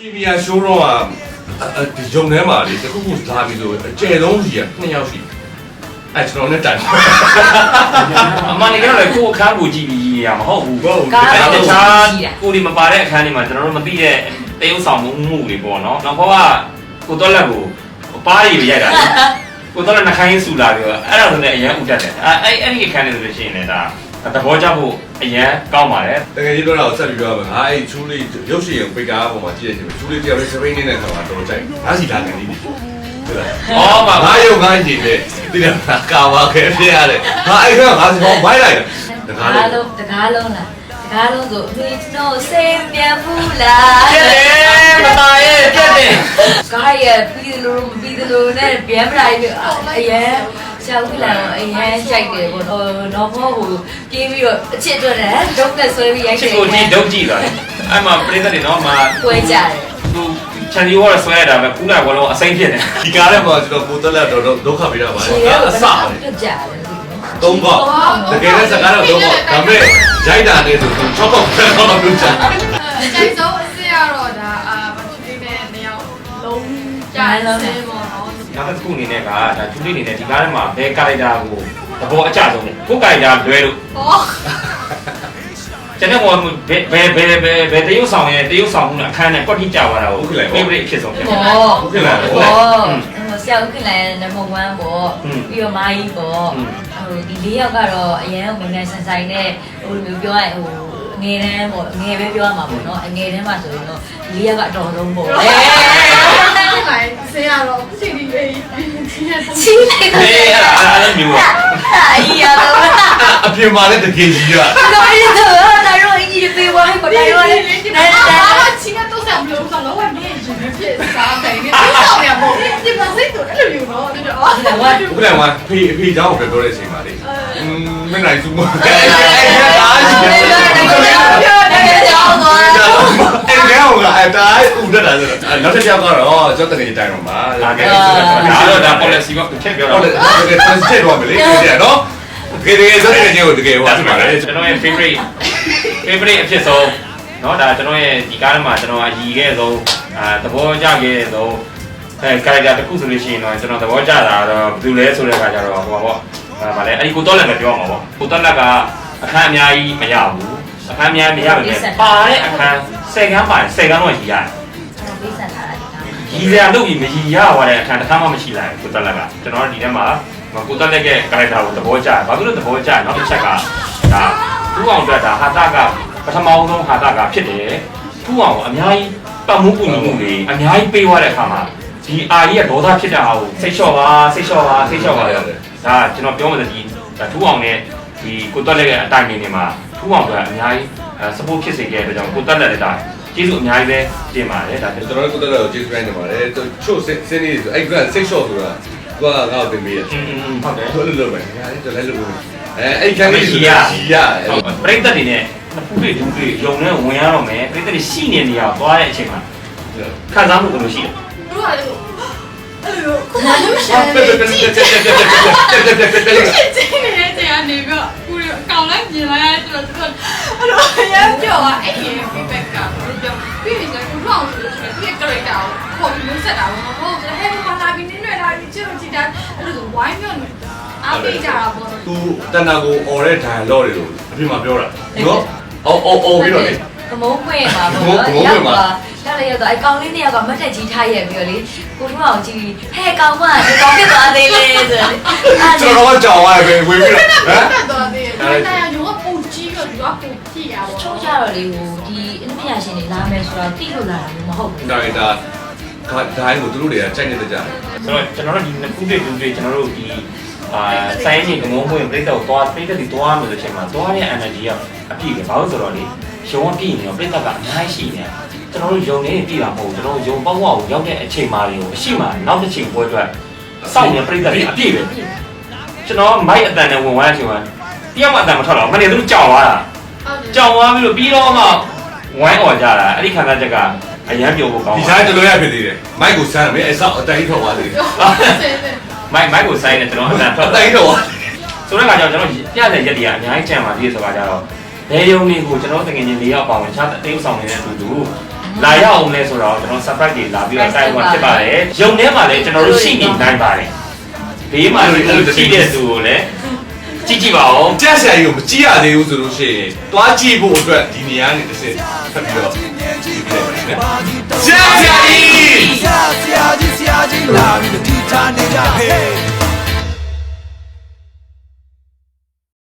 ဒီမီယာရှိုးတော့ကဒီဂျုံထဲမှာလေတခုခုလာပြီဆိုအကျယ်ဆုံးကြီးကနှစ်ယောက်ရှိတယ်အဲကျွန်တော်နဲ့တိုင်အမှန်တကယ်တော့လေကိုယ့်အခန်းကိုကြည့်ပြီးရမှာမဟုတ်ဘူးဟုတ်ကားအဲ့တော့တကြခြားည့်ရကိုယ်ဒီမပါတဲ့အခန်းတွေမှာကျွန်တော်တို့မသိတဲ့တရုပ်ဆောင်မှုမှုတွေပေါ့နော်နောက်ဘောကကိုတော့လက်ကိုပါးရီရိုက်တာလေကိုတော့လက်နှခိုင်းဆူလာပြီးတော့အဲ့ဒါဆိုလည်းအရန်ဥတတ်တယ်အဲ့အဲ့ဒီအခန်းတွေဆိုလို့ရှိရင်လည်းဒါသဘောကျဖို့ အရန်ကောင်းပါတယ်တကယ်ကြီးပြောတာကိုဆက်ပြီးပြောရမယ်ငါအဲ့ချူးလေးရုပ်ရှင်ရုံပိတ်ကားပေါ်မှာကြည့်ရချင်းချူးလေးတယောက်လေးစပိန်နေတဲ့ခါမှာတော်ကြိုက်ငါစီလာကန်လေးဒီဟုတ်လားအော်ပါငါရုံငါကြည့်တယ်တိတယ်ကာဝါခဲ့ပြရတယ်ငါအဲ့ကငါစီပေါ်မိုင်းလိုက်တယ်တတကားကားလို့လုံးတကားလုံးလားတကားလုံးဆိုအမေကျွန်တော်စိတ်ပြန်ဘူးလားပြက်တယ်မသားရဲ့ပြက်တယ်ကားရဲ့ပြီးလို့မပြီးလို့နဲ့ပြန်ပလိုက်ပြီးအရင် ရှောက်လာတော့အရင်ကြိုက်တယ်ပေါ့တော့ဘောကိုပြေးပြီးတော့အချစ်အတွက်နဲ့ဒုတ်နဲ့ဆွဲပြီးရိုက်ချစ်တယ်ကိုကြည့်ဒုတ်ကြည့်သွားတယ်အဲ့မှာပြိတ္တတွေနော်မှာကွဲကြတယ်သူချန်ဒီဝါဆွဲရတာပဲခုနကဘောလုံးအစိမ့်ဖြစ်တယ်ဒီကားထဲမှာကျွန်တော်ကိုတက်လက်တော့ဒုက္ခပေးတာပါခြေလေရောအစဘယ်ပဲတော့ပြတ်ကြတယ်သုံးပေါက်တကယ်လည်းစကားတော့သုံးပေါက်ဒါပေမဲ့ရိုက်တာနဲ့ဆို6ပေါက်ပဲတော့ပြောချင်အကျိုက်ဆုံးအစ်ရတော့ဒါအာမချူလေးနဲ့နှစ်ယောက်လုံးကြာစဲပေါ့နော်နော က်တစ်ခုအနေနဲ့ကဒါသူလေးအနေနဲ့ဒီကားထဲမှာဘယ်ကာရိုက်တာကိုသဘောအကျဆုံးလဲကိုကာရိုက်တာလွဲလို့ဟောကျွန်တော်ကဘယ်ဘယ်ဘယ်ဘယ်ဘယ်တရုပ်ဆောင်ရဲ့တရုပ်ဆောင်မှုနဲ့အခန်းနဲ့ကွက်တိကြသွားတာကို favorite အဖြစ်ဆုံးဖြစ်တယ်ဘောဟုတ်ကဲ့လားဟုတ်ဘောလားဆရာဦးခင်လိုင်နံပါတ်1ပေါ့ပြီးတော့မာကြီးပေါ့ဟိုဒီလေးယောက်ကတော့အရင်ကငငယ်ဆန်ဆိုင်နဲ့ဟိုလိုပြောရရင်ဟို အငယ်တန်းပေါ့အငယ်ပဲပြောရမှာပေါ့နော်အငယ်တန်းမှာဆိုရင်တော့လေးရက်ကအတော်ဆုံးပေါ့လေဆေးရတော့ချိန်ဒီလေးချင်းနေတယ်ချင်းနေတယ်အဲ့ဒါအဲ့ဒါမျိုးပါအာရီရတော့အပြင်မှာလည်းတကယ်ကြီးရတော့ဒီတော့ဒါရောအင်ကြီးပေးဝိုင်းပေါ်တယ်ရောနဲ့ဒါချင်းကတော့ဆက်ပြောဆိုတော့ဝမ်းနေရင်ပြည့်စားတယ်ဒီတော့ရမို့ဒီမစိတ်တော့အဲ့လိုမျိုးတော့တော်တော်ဟုတ်တယ်ဝါဖေးဖေးကြောင်းပြောတဲ့အချိန်မှာလေอืม မနိုင်ဘူးမအဲ့ဒါအားကြီးတယ် ပြောတယ်ကြောင်းသွား အဲ့ကောင်ကအဲ့ဒါဥဒတာဆိုတော့နောက်တစ်ယောက်ကတော့ကျောက်တနေတိုင်တော့မှာ ဒါကဲဒါတော့ဒါ policy ကထည့်ပြော ဟုတ် တော့ တယ်တကယ် transit တော့မလေးတဲ့နော်တကယ်တကယ်ဆိုတဲ့ညကိုတကယ်ဟို ဒါ အ ဆို မှ ပါ န် လေ လေ ကျွန်တော်ရဲ့ favorite favorite အဖြစ်ဆုံးเนาะဒါကျွန်တော်ရဲ့ဒီကားထဲမှာကျွန်တော်အရီခဲ့ဆုံးအာသဘောကျခဲ့ဆုံးအဲ character တစ်ခုဆိုလို့ရှိရင်တော့ကျွန်တော်သဘောကျတာတော့ဘယ်သူလဲဆိုတဲ့အခါကျတော့ဟိုပါပေါ့ အဲဗာလဲအဲ့ဒီကိုတော့လည်းမပြောအောင်ပါပေါ့ကိုတော့လက်ကအခန်းအများကြီးမရဘူးအခန်းအများမရပါနဲ့ပါတဲ့အခန်း10ခန်းပါတယ်10ခန်းတော့ရီရတယ်ပေးစံထားတာဒီကောင်ရီစရာလုပ်ပြီးမရီရသွားတဲ့အခန်းတစ်ခါမှမရှိလိုက်ဘူးကိုတော့လက်ကကျွန်တော်ဒီထဲမှာကိုတော့လက်ရဲ့ character ကိုသဘောကျတယ်ဘာလို့လဲသဘောကျနောက်တစ်ချက်ကဒါထူအောင်အတွက်ဒါဟာတာကပထမဆုံးဟာတာကဖြစ်တယ်ထူအောင်အများကြီးပတ်မှုကူညီမှုတွေအများကြီးပေးသွားတဲ့အခါမှာဒီအာကြီးကဒေါသဖြစ်တာဟာကိုစိတ်လျှော့ပါစိတ်လျှော့ပါစိတ်လျှော့ပါလို့ ဒါကျွန်တော်ပြောမှဒီထူအောင်နဲ့ဒီကိုတော့လက်ရဲ့အတိုင်းနေမှာထူအောင်ကအများကြီး support ဖြစ်စေခဲ့တဲ့ကြောင့်ကိုတက်လက်တဲ့တာကျေးဇူးအများကြီးပဲတင်ပါတယ်ဒါကျွန်တော်တို့ကတော့ James Ryan နေပါတယ်ချို့စင်းစင်းနေဆိုအဲ့ကစိတ်လျှော့ဆိုတာသူကငါ့ကိုတင်ပေးတယ်อืมဟုတ်တယ်သူလည်းလုပ်မယ်ညာလည်းလည်းလုပ်မယ်အဲအဲ့ခံလေးကြီးရကြီးရပရိသတ်တွေနဲ့နှစ်ဖူးတွေဒူးတွေယုံနဲ့ဝင်ရတော့မယ်ပရိသတ်တွေရှိနေနေရသွားတဲ့အချိန်မှာခံစားမှုဘယ်လိုရှိလဲ ရှင်လေးကြည့်ချင်းချင်းနေတဲ့ချိန်ကနေပြီးတော့ကိုရအကောင်လိုက်မြင်လိုက်ရတဲ့ဆိုတော့အဲ့တော့အရင်ပြောอ่ะအဲ့ဒီ feedback ကကိုပြောပြီးရင်ကျွန်တော်ကိုလောက်ဆိုတော့သူရဲ့ character ကိုခေါ်ပြီးလုံးဆက်တာပေါ့ဟုတ်တယ်ဟဲ့ဘာလာပြီးနင်းရွယ်လာပြီးချစ်လို့ချစ်တာအဲ့လို why not အားပေးကြတာပေါ့သူတဏ္ဍာကိုអော်တဲ့ dialogue တွေကိုအပြင်မှာပြောတာနော်အော်အော်အော်ပြီးတော့လေကမုန်းခွင့်ပါပေါ့ကမုန်းခွင့်ပါ ရောက်လေရောက်တော့အကောင်လေးနှစ်ယောက်ကမတ်တက်ကြီးထားရက်ပြီးတော့လေကိုထွန်းအောင်ကြည့်ဟဲ့ကောင်မဒီကောင်ဖြစ်သွားသေးလေဆိုတော့အဲ့ကျွန်တော်ကကြောင်သွားတယ်ဝင်ပြီးတော့ဟမ်တက်သွားသေးတယ်ဒါနဲ့ရောကပုံကြီးကသူကပုံကြည့်ရပါချုံတော့ကြတော့လေဟိုဒီအနုပညာရှင်တွေလာမယ်ဆိုတော့တိလို့လာတာမျိုးမဟုတ်ဘူးဒါရတာခါဒိုင်းကိုသူတို့တွေကကြိုက်နေတဲ့ကြတယ်ဆိုတော့ကျွန်တော်တို့ဒီနှစ်ဖူးတွေဒူးတွေကျွန်တော်တို့ဒီအာစိုင်းနေကမုန်းဝင်ပရိသတ်ကိုသွားပရိသတ်တွေသွားမယ်ဆိုချိန်မှာသွားတဲ့ energy ကအပြည့်ပဲဘာလို့ဆိုတော့လေရုံကပြည့်နေတော့ပရိသတ်ကအများကြီးရှိနေတယ် ကျွန်တော်တို့ယုံနေပြည့်တာမဟုတ်ဘူးကျွန်တော်တို့ယုံပေါ့ပေါ့ကိုရောက်တဲ့အချိန်မှတွေကိုအရှိမှနောက်တစ်ချိန်ပွဲအတွက်စောင့်နေပရိသတ်တွေအပြည့်ပဲကျွန်တော်မိုက်အတန်နဲ့ဝင်သွားတဲ့အချိန်မှာတယောက်မှအတန်မထွက်တော့မနေသူတို့ကြောင်သွားတာကြောင်သွားပြီးတော့ပြီးတော့မှဝိုင်းអော်ကြတာအဲ့ဒီခံစားချက်ကအရန်ပြုံဖို့ကောင်းဒီပါဆိုင်တလို့ရဖြစ်သေးတယ်မိုက်ကိုဆန်းတယ်အဆောက်အတိုင်းထောက်သွားသေးတယ်မိုက်မိုက်ကိုဆိုင်နေကျွန်တော်အတန်ထွက်အတိုင်းထောက်သွားဆိုတဲ့အခါကျတော့ကျွန်တော်ပြတဲ့ရက်တွေကအများကြီးကြံပါသေးတယ်ဆိုတာကြတော့ဘယ်ယုံနေကိုကျွန်တော်တကယ်ချင်း၄ယောက်ပါဝင်ချတဲ့တိတ်ဆောင်နေတဲ့အတူတူ လာရအောင်လဲဆိုတော့ကျွန်တော် surprise တွေလာပြီးတော့တိုက်မှာဖြစ်ပါတယ်ရုံထဲမှာလည်းကျွန်တော်တို့ရှိနေနိုင်ပါတယ်ဘေးမှာရှိတဲ့သူကိုလည်းကြည့်ကြည့်ပါဦးကြက်ဆရာကြီးကိုမကြည့်ရသေးဘူးဆိုလို့ရှိရင်တွားကြည့်ဖို့အတွက်ဒီနေရာနေတစ်စက်ဖတ်ပြီးတော့ကြည့်ပြလိုက်မယ်နော်ကြက်ဆရာကြီးဆရာကြီးဆရာကြီးလာပြီးတီချာနေကြဟေး